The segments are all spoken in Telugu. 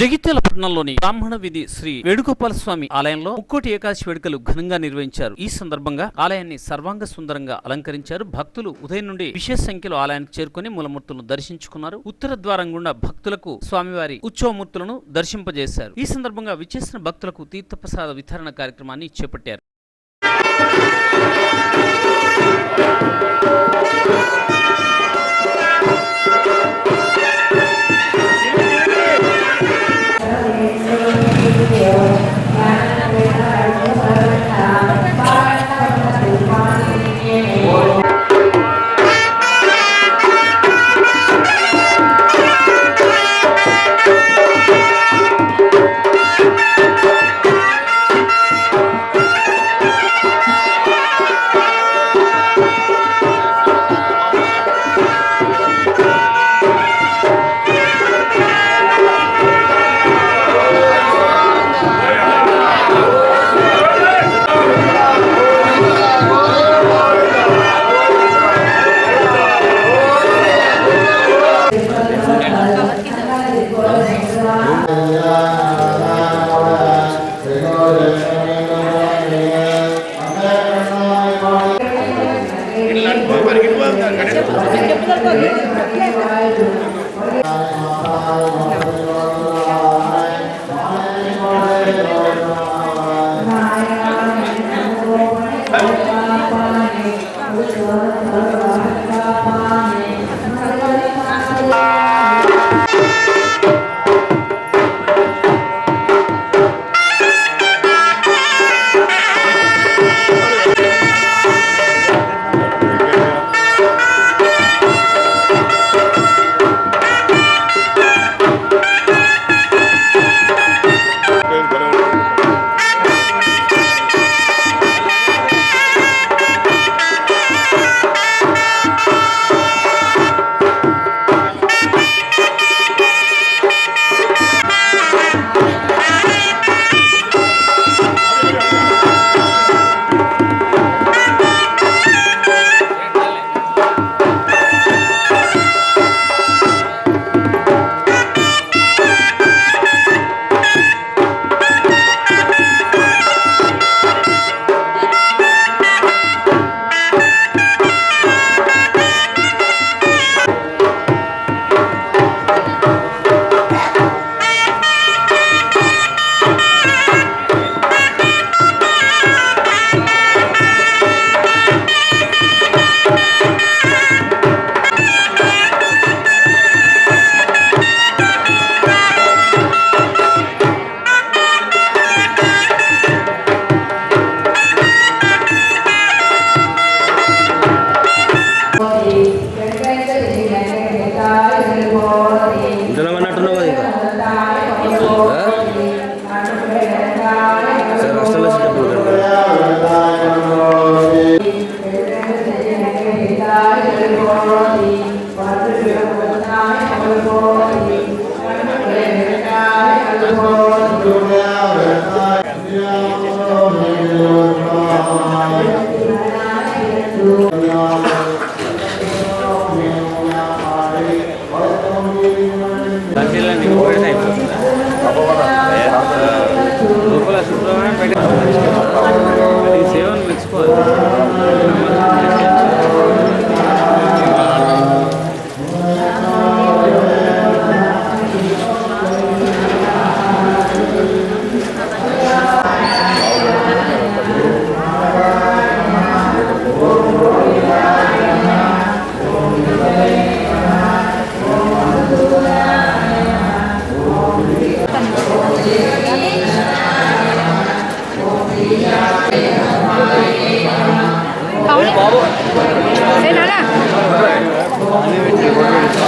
జగిత్యాల పట్టణంలోని బ్రాహ్మణ విధి శ్రీ వేణుగోపాల స్వామి ఆలయంలో ముక్కోటి ఏకాదశి వేడుకలు ఘనంగా నిర్వహించారు. ఈ సందర్భంగా ఆలయాన్ని సర్వాంగ సుందరంగా అలంకరించారు. భక్తులు ఉదయం నుండి విశేష సంఖ్యలో ఆలయానికి చేరుకుని మూలమూర్తులను దర్శించుకున్నారు. ఉత్తర ద్వారం గుండా భక్తులకు స్వామివారి ఉత్సవమూర్తులను దర్శింపజేశారు. ఈ సందర్భంగా విచ్చేసిన భక్తులకు తీర్థప్రసాద వితరణ కార్యక్రమాన్ని చేపట్టారు.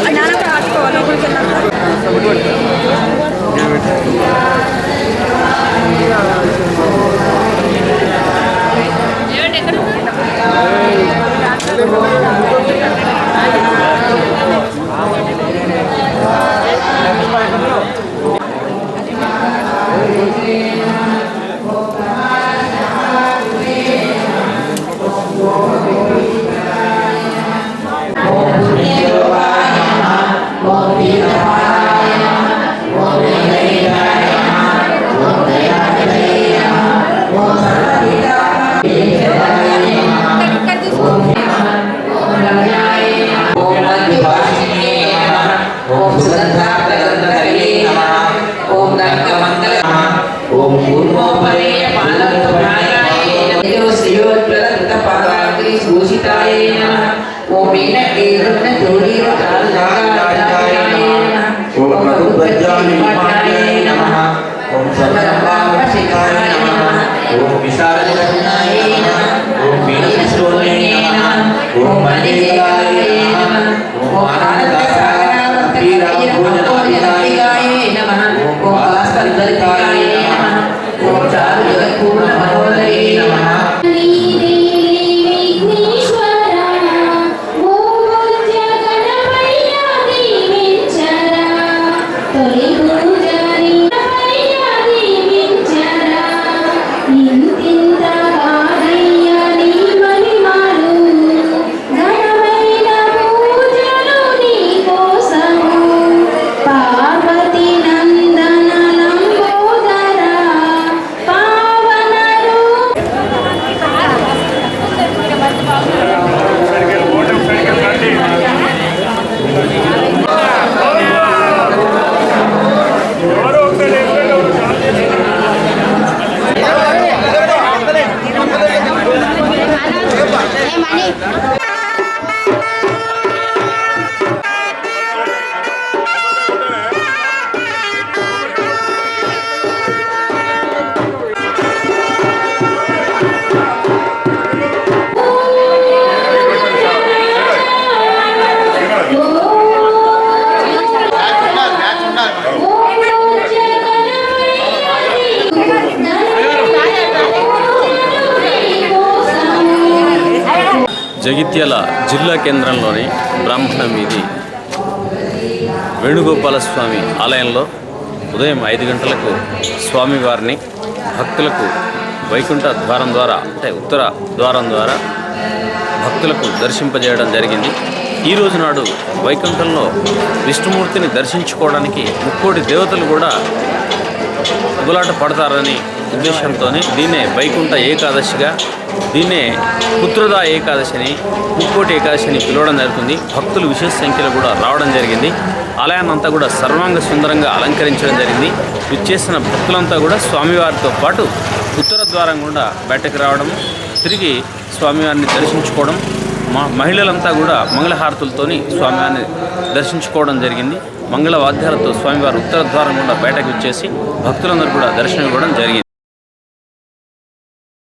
నాన్న? కూడా ఆడుకోవాలి ఓం విశాలకరుణాయ నమః. ఓం వీణశూన్యాయ ఓం మణిదేవాయ ఓం ఓం ఆనందసాగరాయ నమః. ఓం భాస్కరాయ జగిత్యాల జిల్లా కేంద్రంలోని బ్రాహ్మణ వీధి వేణుగోపాల స్వామి ఆలయంలో ఉదయం ఐదు గంటలకు స్వామివారిని భక్తులకు వైకుంఠ ద్వారం ద్వారా అంటే ఉత్తర ద్వారం ద్వారా భక్తులకు దర్శింపజేయడం జరిగింది. ఈ రోజు నాడు వైకుంఠంలో విష్ణుమూర్తిని దర్శించుకోవడానికి ముక్కోటి దేవతలు కూడా ఉగులాట పడతారని ఉద్దేశంతోనే దీన్నే వైకుంఠ ఏకాదశిగా దీన్నే పుత్రదా ఏకాదశిని ముక్కోటి ఏకాదశిని పిలవడం జరుగుతుంది. భక్తులు విశేష సంఖ్యలో కూడా రావడం జరిగింది. ఆలయాన్ని అంతా కూడా సర్వాంగ సుందరంగా అలంకరించడం జరిగింది. విచ్చేసిన భక్తులంతా కూడా స్వామివారితో పాటు ఉత్తర ద్వారం గుండా బయటకు రావడం తిరిగి స్వామివారిని దర్శించుకోవడం మా మహిళలంతా కూడా మంగళహారతులతోని స్వామివారిని దర్శించుకోవడం జరిగింది. మంగళ వాద్యాలతో స్వామివారి ఉత్తర ద్వారం గుండా బయటకు వచ్చేసి భక్తులందరూ కూడా దర్శనం ఇవ్వడం జరిగింది.